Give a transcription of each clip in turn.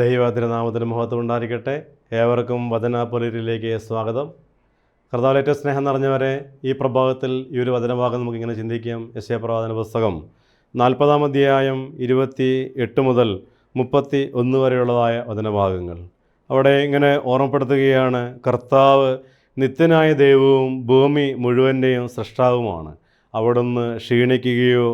ദൈവത്തിന്റെ മഹത്വം ഉണ്ടായിരിക്കട്ടെ ഏവർക്കും വചനാപൊലിരിലേക്ക് സ്വാഗതം. കർത്താവിലേറ്റ സ്നേഹം നിറഞ്ഞവരെ ഈ പ്രഭാവത്തിൽ ഈ ഒരു വചനഭാഗം നമുക്കിങ്ങനെ ചിന്തിക്കാം. യശയ പ്രവാചന പുസ്തകം നാൽപ്പതാം അധ്യായം ഇരുപത്തി എട്ട് മുതൽ മുപ്പത്തി ഒന്ന് വരെയുള്ളതായ വചനഭാഗങ്ങൾ. അവിടെ ഇങ്ങനെ ഓർമ്മപ്പെടുത്തുകയാണ് കർത്താവ് നിത്യനായ ദൈവവും ഭൂമി മുഴുവന്റെയും സൃഷ്ടാവുമാണ് അവിടുന്ന് ക്ഷീണിക്കുകയോ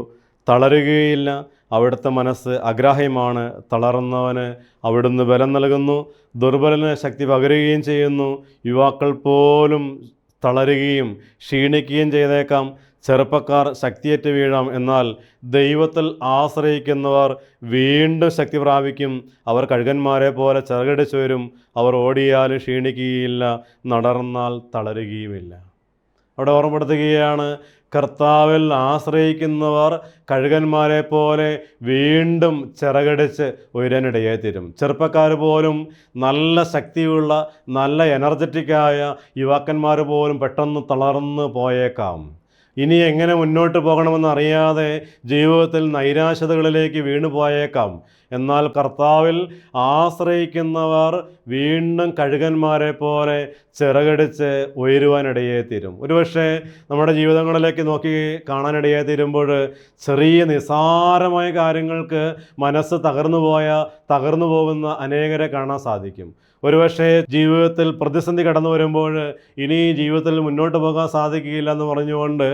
തളരുകയില്ല. അവിടുത്തെ മനസ്സ് അഗ്രാഹ്യമാണ്. തളർന്നവന് അവിടുന്ന് ബലം നൽകുന്നു. ദുർബലന് ശക്തി പകരുകയും ചെയ്യുന്നു. യുവാക്കൾ പോലും തളരുകയും ക്ഷീണിക്കുകയും ചെയ്തേക്കാം. ചെറുപ്പക്കാർ ശക്തിയേറ്റ് വീഴാം. എന്നാൽ ദൈവത്തിൽ ആശ്രയിക്കുന്നവർ വീണ്ടും ശക്തി പ്രാപിക്കും. അവർ കഴുകന്മാരെ പോലെ ചിറകടിച്ചു വരും. അവർ ഓടിയാൽ ക്ഷീണിക്കുകയില്ല. നടന്നാൽ തളരുകയുമില്ല. അവിടെ ഓർമ്മപ്പെടുത്തുകയാണ് കർത്താവിൽ ആശ്രയിക്കുന്നവർ കഴുകന്മാരെ പോലെ വീണ്ടും ചിറകടിച്ച് ഉയരാനിടയായി തീരും ചെറുപ്പക്കാർ പോലും നല്ല ശക്തിയുള്ള നല്ല എനർജറ്റിക്കായ യുവാക്കന്മാർ പോലും പെട്ടെന്ന് തളർന്നു പോയേക്കാം. ഇനി എങ്ങനെ മുന്നോട്ട് പോകണമെന്ന് അറിയാതെ ജീവിതത്തിൽ നൈരാശതകളിലേക്ക് വീണു പോയേക്കാം. എന്നാൽ കർത്താവിൽ ആശ്രയിക്കുന്നവർ വീണ്ടും കഴുകന്മാരെ പോലെ ചിറകടിച്ച് ഉയരുവാനിടയെ തീരും. ഒരുപക്ഷെ നമ്മുടെ ജീവിതങ്ങളിലേക്ക് നോക്കി കാണാനിടയെ തീരുമ്പോൾ ചെറിയ നിസാരമായ കാര്യങ്ങൾക്ക് മനസ്സ് തകർന്നു പോയ തകർന്നു പോകുന്ന അനേകരെ കാണാൻ സാധിക്കും. ഒരുപക്ഷെ ജീവിതത്തിൽ പ്രതിസന്ധി കടന്നു വരുമ്പോൾ ഇനി ജീവിതത്തിൽ മുന്നോട്ട് പോകാൻ സാധിക്കുകയില്ല എന്ന് പറഞ്ഞുകൊണ്ട്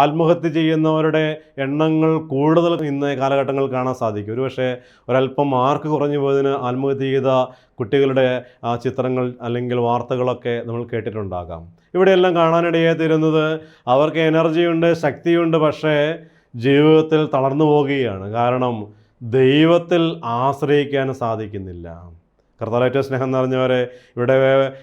ആത്മഹത്യ ചെയ്യുന്നവരുടെ എണ്ണങ്ങൾ കൂടുതൽ ഇന്ന് കാലഘട്ടങ്ങളിൽ കാണാൻ സാധിക്കും. ഒരുപക്ഷെ ഒരല്പം മാർക്ക് കുറഞ്ഞു പോയതിന് ആത്മഹത്യ ചെയ്ത കുട്ടികളുടെ ചിത്രങ്ങൾ അല്ലെങ്കിൽ വാർത്തകളൊക്കെ നമ്മൾ കേട്ടിട്ടുണ്ടാകാം. ഇവിടെയെല്ലാം കാണാനിടയായി തീരുന്നത് അവർക്ക് എനർജിയുണ്ട് ശക്തിയുണ്ട് പക്ഷേ ജീവിതത്തിൽ തളർന്നു പോവുകയാണ് കാരണം ദൈവത്തിൽ ആശ്രയിക്കാൻ സാധിക്കുന്നില്ല. കർത്താലേറ്റ സ്നേഹം നിറഞ്ഞവരെ ഇവിടെ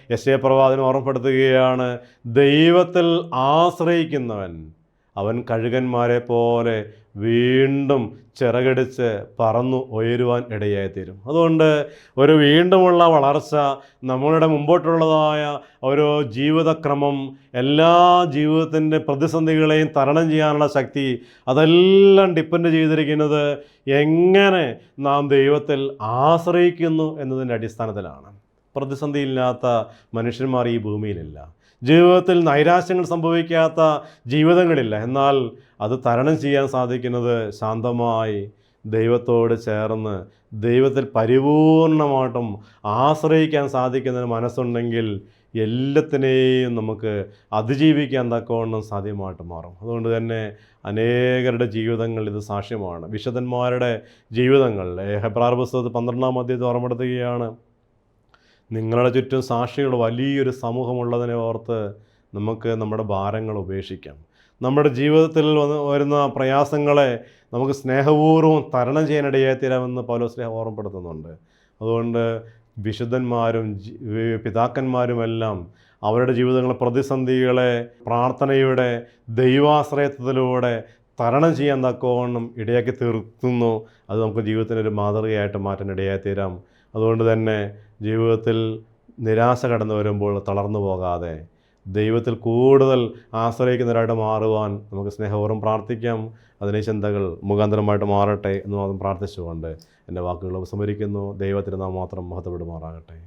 എസ്. എ. പ്രവാചകൻ ഓർമ്മപ്പെടുത്തുകയാണ് ദൈവത്തിൽ ആശ്രയിക്കുന്നവൻ. അവൻ കഴുകന്മാരെ പോലെ വീണ്ടും ചിറകടിച്ച് പറന്നു ഉയരുവാൻ ഇടയായി തീരും അതുകൊണ്ട് ഒരു വീണ്ടുമുള്ള വളർച്ച നമ്മളുടെ മുമ്പോട്ടുള്ളതായ ഒരു ജീവിതക്രമം എല്ലാ ജീവിതത്തിന്റെ പ്രതിസന്ധികളെയും തരണം ചെയ്യാനുള്ള ശക്തി അതെല്ലാം ഡിപ്പെൻഡ് ചെയ്തിരിക്കുന്നത് എങ്ങനെ നാം ദൈവത്തിൽ ആശ്രയിക്കുന്നു എന്നതിന്റെ അടിസ്ഥാനത്തിലാണ്. പ്രതിസന്ധിയില്ലാത്ത മനുഷ്യന്മാർ ഈ ഭൂമിയിലില്ല. ജീവിതത്തിൽ നൈരാശ്യങ്ങൾ സംഭവിക്കാത്ത ജീവിതങ്ങളില്ല. എന്നാൽ അത് തരണം ചെയ്യാൻ സാധിക്കുന്നത് ശാന്തമായി ദൈവത്തോട് ചേർന്ന് ദൈവത്തിൽ പരിപൂർണമായിട്ടും ആശ്രയിക്കാൻ സാധിക്കുന്ന മനസ്സുണ്ടെങ്കിൽ എല്ലാത്തിനെയും നമുക്ക് അതിജീവിക്കാൻ തക്കവണ്ണം സാധ്യമായിട്ട് മാറും. അതുകൊണ്ട് തന്നെ അനേകരുടെ ജീവിതങ്ങൾ ഇത് സാക്ഷ്യമാണ്. വിശുദ്ധന്മാരുടെ ജീവിതങ്ങൾ ഹെബ്രാർ പുസ്തകത്തിൽ പന്ത്രണ്ടാം അധ്യായത്തിൽ ഓർമ്മപ്പെടുത്തുകയാണ്. നിങ്ങളുടെ ചുറ്റും സാക്ഷികൾ വലിയൊരു സമൂഹമുള്ളതിനെ ഓർത്ത് നമുക്ക് നമ്മുടെ ഭാരങ്ങൾ ഉപേക്ഷിക്കാം. നമ്മുടെ ജീവിതത്തിൽ വന്ന് വരുന്ന പ്രയാസങ്ങളെ നമുക്ക് സ്നേഹപൂർവം തരണം ചെയ്യാനിടയായി തീരാമെന്ന് പൗലോ സ്നേഹം ഓർമ്മപ്പെടുത്തുന്നുണ്ട്. അതുകൊണ്ട് വിശുദ്ധന്മാരും പിതാക്കന്മാരുമെല്ലാം അവരുടെ ജീവിതങ്ങളെ പ്രതിസന്ധികളെ പ്രാർത്ഥനയുടെ ദൈവാശ്രയത്വത്തിലൂടെ തരണം ചെയ്യാൻ തക്കവണ്ണം ഇടയാക്കി തീർത്തുന്നു അത് നമുക്ക് ജീവിതത്തിനൊരു മാതൃകയായിട്ട് മാറ്റാൻ ഇടയായി തീരാം. അതുകൊണ്ട് തന്നെ ജീവിതത്തിൽ നിരാശ കടന്നു വരുമ്പോൾ തളർന്നു പോകാതെ ദൈവത്തിൽ കൂടുതൽ ആശ്രയിക്കുന്നവരായിട്ട് മാറുവാൻ നമുക്ക് സ്നേഹപൂർവം പ്രാർത്ഥിക്കാം. അതിനെ ചിന്തകൾ മുഖാന്തരമായിട്ട് മാറട്ടെ എന്ന് മാത്രം പ്രാർത്ഥിച്ചുകൊണ്ട് എന്റെ വാക്കുകൾ ഉപസംഹരിക്കുന്നു. ദൈവത്തിന് നാം മാത്രം മഹത്വപ്പെടുമാറാകട്ടെ.